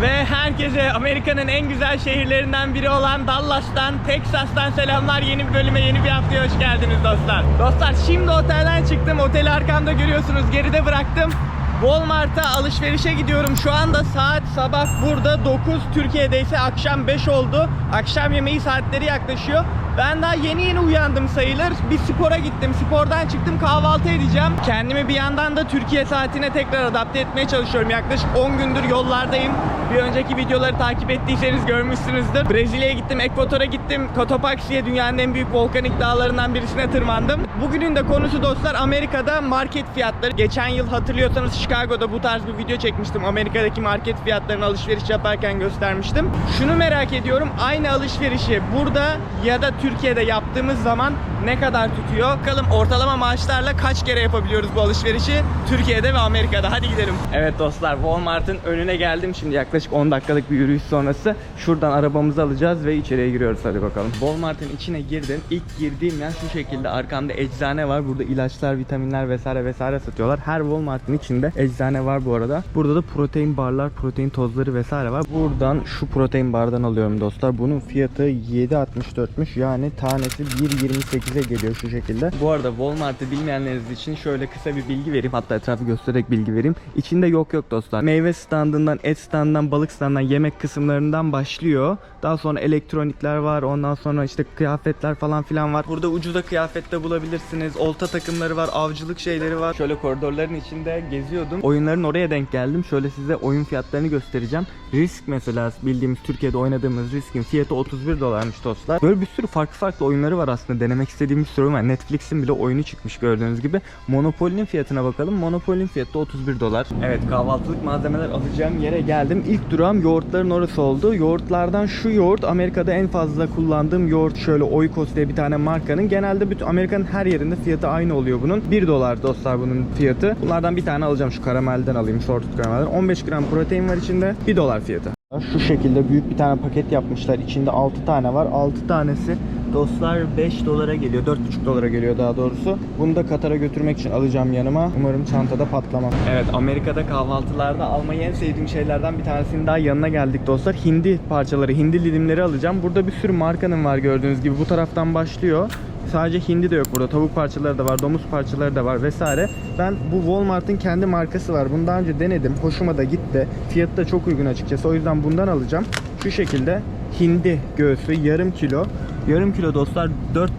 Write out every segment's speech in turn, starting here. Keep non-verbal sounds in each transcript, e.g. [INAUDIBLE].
Ve herkese Amerika'nın en güzel şehirlerinden biri olan Dallas'tan, Texas'tan selamlar. Yeni bir bölüme, yeni bir haftaya hoş geldiniz dostlar. Dostlar şimdi otelden çıktım. Oteli arkamda görüyorsunuz. Geride bıraktım. Walmart'a alışverişe gidiyorum. Şu anda saat sabah burada 9. Türkiye'de ise akşam 5 oldu. Akşam yemeği saatleri yaklaşıyor. Ben daha yeni yeni uyandım sayılır. Bir spora gittim. Spordan çıktım kahvaltı edeceğim. Kendimi bir yandan da Türkiye saatine tekrar adapte etmeye çalışıyorum. Yaklaşık 10 gündür yollardayım. Bir önceki videoları takip ettiyseniz görmüşsünüzdür. Brezilya'ya gittim, Ekvator'a gittim. Cotopaxi'ye dünyanın en büyük volkanik dağlarından birisine tırmandım. Bugünün de konusu dostlar Amerika'da market fiyatları. Geçen yıl hatırlıyorsanız Chicago'da bu tarz bir video çekmiştim. Amerika'daki market fiyatlarını alışveriş yaparken göstermiştim. Şunu merak ediyorum. Aynı alışverişi burada ya da Türkiye'de yaptığımız zaman ne kadar tutuyor? Bakalım ortalama maaşlarla kaç kere yapabiliyoruz bu alışverişi Türkiye'de ve Amerika'da. Hadi gidelim. Evet dostlar Walmart'ın önüne geldim. Şimdi yaklaşık 10 dakikalık bir yürüyüş sonrası şuradan arabamızı alacağız ve içeriye giriyoruz hadi bakalım. Walmart'ın içine girdim. İlk girdiğim yer şu şekilde arkamda eczane var. Burada ilaçlar, vitaminler vesaire vesaire satıyorlar. Her Walmart'ın içinde eczane var bu arada. Burada da protein barlar, protein tozları vesaire var. Buradan şu protein bardan alıyorum dostlar. Bunun fiyatı 7.64'müş. Yani tanesi 1.28'e geliyor şu şekilde. Bu arada Walmart'ı bilmeyenleriniz için şöyle kısa bir bilgi vereyim. Hatta etrafı göstererek bilgi vereyim. İçinde yok yok dostlar. Meyve standından, et standından, balık standından, yemek kısımlarından başlıyor. Daha sonra elektronikler var. Ondan sonra işte kıyafetler falan filan var. Burada ucuza kıyafet de bulabilirsiniz. Olta takımları var, avcılık şeyleri var. Şöyle koridorların içinde geziyordum. Oyunların oraya denk geldim. Şöyle size oyun fiyatlarını göstereceğim. Risk mesela bildiğimiz Türkiye'de oynadığımız Risk'in fiyatı 31 dolarmış dostlar. Böyle bir sürü farklı farklı oyunları var aslında. Denemek istediğim bir sürü var. Netflix'in bile oyunu çıkmış gördüğünüz gibi. Monopoly'nin fiyatına bakalım. Monopoly'nin fiyatı da 31 dolar. Evet kahvaltılık malzemeler alacağım yere geldim. İlk durağım yoğurtların orası oldu. Yoğurtlardan şu yoğurt Amerika'da en fazla kullandığım yoğurt şöyle Oikos diye bir tane markanın. Genelde bütün Amerika'nın her yerinde fiyatı aynı oluyor bunun. 1 dolar dostlar bunun fiyatı. Bunlardan bir tane alacağım şu karamelden alayım. Sorted karamelden. 15 gram protein var içinde. 1 dolar fiyatı. Şu şekilde büyük bir tane paket yapmışlar. İçinde 6 tane var. 6 tanesi dostlar 5 dolara geliyor. 4,5 dolara geliyor daha doğrusu. Bunu da Katar'a götürmek için alacağım yanıma. Umarım çantada patlamam. Evet Amerika'da kahvaltılarda almayı en sevdiğim şeylerden bir tanesinin daha yanına geldik dostlar. Hindi parçaları, hindi dilimleri alacağım. Burada bir sürü markanın var gördüğünüz gibi. Bu taraftan başlıyor. Sadece hindi de yok burada. Tavuk parçaları da var, domuz parçaları da var vesaire. Ben bu Walmart'ın kendi markası var. Bunu daha önce denedim. Hoşuma da gitti. Fiyatı da çok uygun açıkçası. O yüzden bundan alacağım. Şu şekilde hindi göğsü yarım kilo. Yarım kilo dostlar 4,5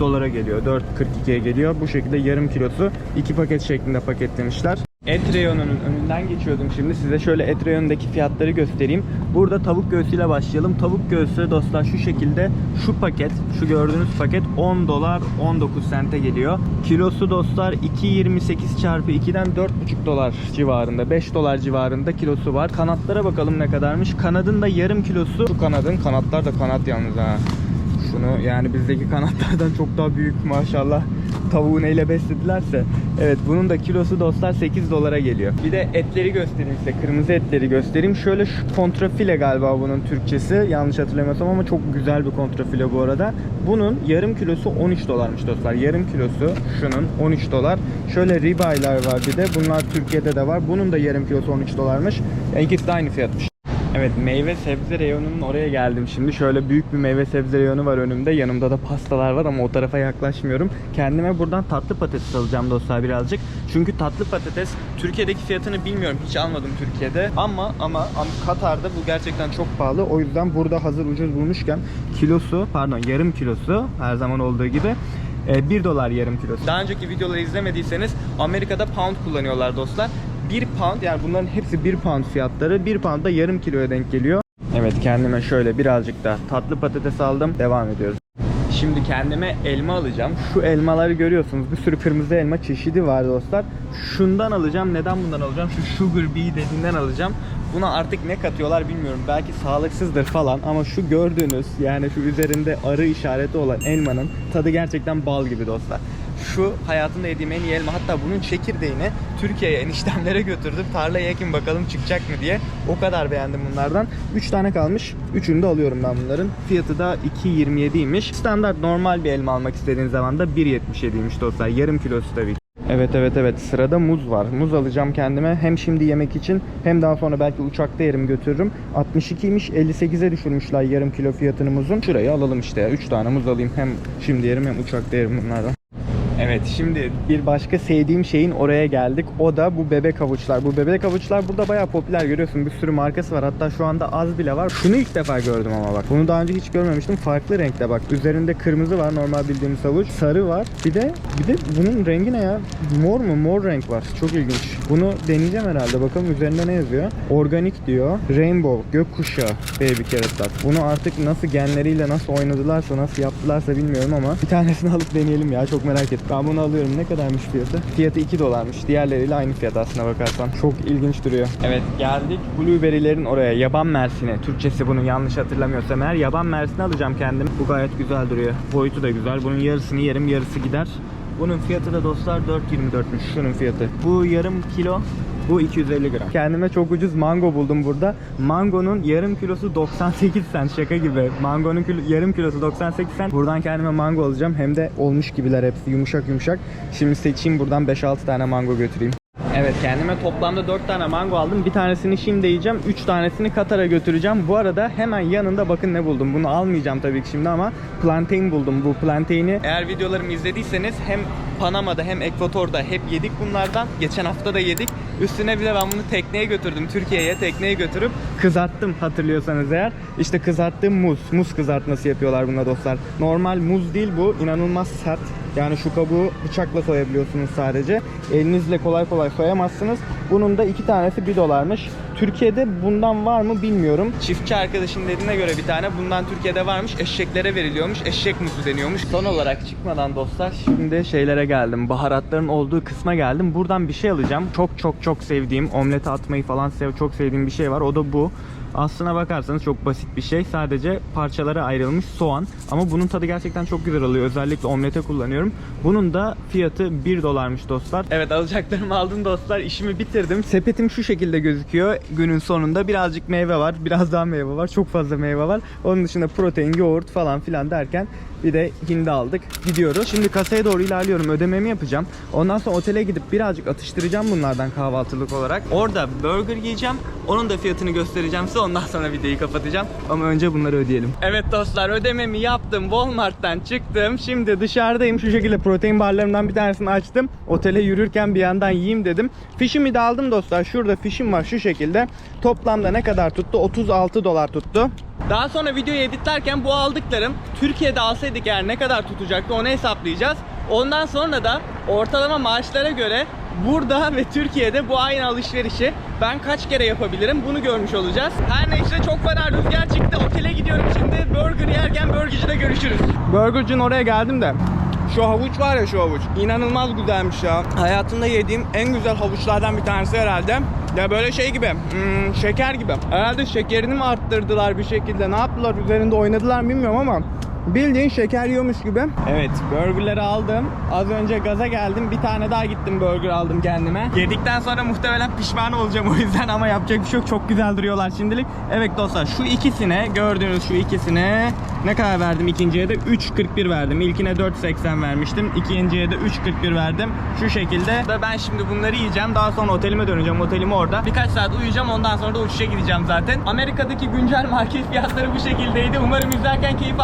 dolara geliyor. 4.42'ye geliyor. Bu şekilde yarım kilosu iki paket şeklinde paketlemişler. Et reyonunun önünden geçiyordum şimdi. Size şöyle et reyonundaki fiyatları göstereyim. Burada tavuk göğsüyle başlayalım. Tavuk göğsü dostlar şu şekilde şu paket, şu gördüğünüz paket 10 dolar 19 sente geliyor. Kilosu dostlar 2.28 çarpı 2'den 4,5 dolar civarında. 5 dolar civarında kilosu var. Kanatlara bakalım ne kadarmış. Kanadın da yarım kilosu. Şu kanadın kanatlar da kanat yalnız ha. Şunu yani bizdeki kanatlardan çok daha büyük maşallah tavuğu neyle besledilerse. Evet bunun da kilosu dostlar 8 dolara geliyor. Bir de etleri göstereyim size. Kırmızı etleri göstereyim. Şöyle şu kontrafile galiba bunun Türkçesi. Yanlış hatırlamıyorsam ama çok güzel bir kontrafile bu arada. Bunun yarım kilosu 13 dolarmış dostlar. Yarım kilosu şunun 13 dolar. Şöyle ribeyler var bir de. Bunlar Türkiye'de de var. Bunun da yarım kilosu 13 dolarmış. Yani de aynı fiyatmış. Evet meyve sebze reyonunun oraya geldim şimdi. Şöyle büyük bir meyve sebze reyonu var önümde. Yanımda da pastalar var ama o tarafa yaklaşmıyorum. Kendime buradan tatlı patates alacağım dostlar birazcık. Çünkü tatlı patates Türkiye'deki fiyatını bilmiyorum. Hiç almadım Türkiye'de. Ama ama, ama Katar'da bu gerçekten çok pahalı. O yüzden burada hazır ucuz bulmuşken kilosu pardon yarım kilosu her zaman olduğu gibi 1 dolar yarım kilosu. Daha önceki videoları izlemediyseniz Amerika'da pound kullanıyorlar dostlar. 1 pound yani bunların hepsi 1 pound fiyatları. 1 pound da yarım kiloya denk geliyor. Evet kendime şöyle birazcık da tatlı patates aldım. Devam ediyoruz. Şimdi kendime elma alacağım. Şu elmaları görüyorsunuz. Bir sürü kırmızı elma çeşidi var dostlar. Şundan alacağım. Neden bundan alacağım? Şu sugar bee dediğinden alacağım. Buna artık ne katıyorlar bilmiyorum. Belki sağlıksızdır falan ama şu gördüğünüz yani şu üzerinde arı işareti olan elmanın tadı gerçekten bal gibi dostlar. Şu hayatımda yediğim en iyi elma. Hatta bunun çekirdeğini Türkiye'ye eniştemlere götürdüm. Tarlaya ekin bakalım çıkacak mı diye. O kadar beğendim bunlardan. 3 tane kalmış. Üçünü de alıyorum ben bunların. Fiyatı da 2.27'ymiş. Standart normal bir elma almak istediğiniz zaman da 1.77'ymiş dostlar. Yarım kilosu tabii ki. Evet evet evet sırada muz var. Muz alacağım kendime hem şimdi yemek için hem daha sonra belki uçakta yerim götürürüm. 62'ymiş 58'e düşürmüşler yarım kilo fiyatını muzun. Şurayı alalım işte ya 3 tane muz alayım hem şimdi yerim hem uçakta yerim bunlardan. Evet şimdi bir başka sevdiğim şeyin oraya geldik. O da bu bebek havuçlar. Bu bebek havuçlar burada bayağı popüler görüyorsun. Bir sürü markası var. Hatta şu anda az bile var. Şunu ilk defa gördüm ama bak. Bunu daha önce hiç görmemiştim. Farklı renkte bak. Üzerinde kırmızı var normal bildiğimiz havuç. Sarı var. Bir de bir de bunun rengi ne ya? Mor mu? Mor renk var. Çok ilginç. Bunu deneyeceğim herhalde. Bakalım üzerinde ne yazıyor? Organik diyor. Rainbow, gökkuşağı baby carrotlar. Bunu artık nasıl genleriyle nasıl oynadılarsa, nasıl yaptılarsa bilmiyorum ama bir tanesini [LAUGHS] alıp deneyelim ya. Çok merak ettim. Ben bunu alıyorum. Ne kadarmış fiyatı? Fiyatı 2 dolarmış. Diğerleriyle aynı fiyat aslına bakarsan. Çok ilginç duruyor. Evet geldik. Blueberry'lerin oraya. Yaban mersini. Türkçesi bunu yanlış hatırlamıyorsam eğer. Yaban mersini alacağım kendim. Bu gayet güzel duruyor. Boyutu da güzel. Bunun yarısını yerim, yarısı gider. Bunun fiyatı da dostlar 4.24'müş. Şunun fiyatı. Bu yarım kilo bu 250 gram. Kendime çok ucuz mango buldum burada. Mangonun yarım kilosu 98 cent. Şaka gibi. Mangonun kilo, yarım kilosu 98 cent. Buradan kendime mango alacağım. Hem de olmuş gibiler hepsi. Yumuşak yumuşak. Şimdi seçeyim buradan 5-6 tane mango götüreyim. Evet kendime toplamda 4 tane mango aldım. Bir tanesini şimdi yiyeceğim. 3 tanesini Katar'a götüreceğim. Bu arada hemen yanında bakın ne buldum. Bunu almayacağım tabii ki şimdi ama plantain buldum. Bu plantain'i eğer videolarımı izlediyseniz hem Panama'da hem Ekvator'da hep yedik bunlardan. Geçen hafta da yedik. Üstüne bir de ben bunu tekneye götürdüm. Türkiye'ye tekneye götürüp kızarttım hatırlıyorsanız eğer. İşte kızarttığım muz. Muz kızartması yapıyorlar buna dostlar. Normal muz değil bu. İnanılmaz sert. Yani şu kabuğu bıçakla soyabiliyorsunuz sadece. Elinizle kolay kolay soyamazsınız. Bunun da iki tanesi 1 dolarmış. Türkiye'de bundan var mı bilmiyorum. Çiftçi arkadaşın dediğine göre bir tane bundan Türkiye'de varmış. Eşeklere veriliyormuş. Eşek muzu deniyormuş. Son olarak çıkmadan dostlar şimdi şeylere geldim. Baharatların olduğu kısma geldim. Buradan bir şey alacağım. Çok çok çok sevdiğim, omlete atmayı falan sev çok sevdiğim bir şey var. O da bu. Aslına bakarsanız çok basit bir şey. Sadece parçalara ayrılmış soğan. Ama bunun tadı gerçekten çok güzel oluyor. Özellikle omlete kullanıyorum. Bunun da fiyatı 1 dolarmış dostlar. Evet alacaklarımı aldım dostlar. İşimi bitirdim. Sepetim şu şekilde gözüküyor. Günün sonunda birazcık meyve var. Biraz daha meyve var. Çok fazla meyve var. Onun dışında protein, yoğurt falan filan derken bir de hindi aldık. Gidiyoruz. Şimdi kasaya doğru ilerliyorum. Ödememi yapacağım. Ondan sonra otele gidip birazcık atıştıracağım bunlardan kahvaltılık olarak. Orada burger yiyeceğim. Onun da fiyatını göstereceğim size. Ondan sonra videoyu kapatacağım. Ama önce bunları ödeyelim. Evet dostlar ödememi yaptım. Walmart'tan çıktım. Şimdi dışarıdayım. Şu şekilde protein barlarımdan bir tanesini açtım. Otele yürürken bir yandan yiyeyim dedim. Fişimi de aldım dostlar. Şurada fişim var şu şekilde. Toplamda ne kadar tuttu? 36 dolar tuttu. Daha sonra videoyu editlerken bu aldıklarım Türkiye'de alsaydık eğer ne kadar tutacaktı onu hesaplayacağız. Ondan sonra da ortalama maaşlara göre burada ve Türkiye'de bu aynı alışverişi ben kaç kere yapabilirim bunu görmüş olacağız. Her neyse çok fena rüzgar çıktı. Otele gidiyorum şimdi. Burger yerken burgercide görüşürüz. Burgercinin oraya geldim de şu havuç var ya şu havuç. İnanılmaz güzelmiş ya. Hayatımda yediğim en güzel havuçlardan bir tanesi herhalde. Ya böyle şey gibi, hmm, şeker gibi. Herhalde şekerini mi arttırdılar bir şekilde? Ne yaptılar? Üzerinde oynadılar bilmiyorum ama bildiğin şeker yiyormuş gibi. Evet, burgerleri aldım. Az önce gaza geldim. Bir tane daha gittim burger aldım kendime. Yedikten sonra muhtemelen pişman olacağım o yüzden ama yapacak bir şey yok. Çok güzel duruyorlar şimdilik. Evet dostlar şu ikisine gördüğünüz şu ikisine ne kadar verdim ikinciye de 3.41 verdim. İlkine 4.80 vermiştim. İkinciye de 3.41 verdim. Şu şekilde. Ben şimdi bunları yiyeceğim. Daha sonra otelime döneceğim. Otelim orada. Birkaç saat uyuyacağım. Ondan sonra da uçuşa gideceğim zaten. Amerika'daki güncel market fiyatları bu şekildeydi. Umarım izlerken keyif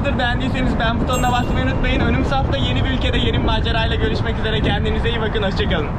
almışsınızdır. Beğendiyseniz beğen butonuna basmayı unutmayın. Önümüz hafta yeni bir ülkede yeni bir macerayla görüşmek üzere. Kendinize iyi bakın. Hoşçakalın.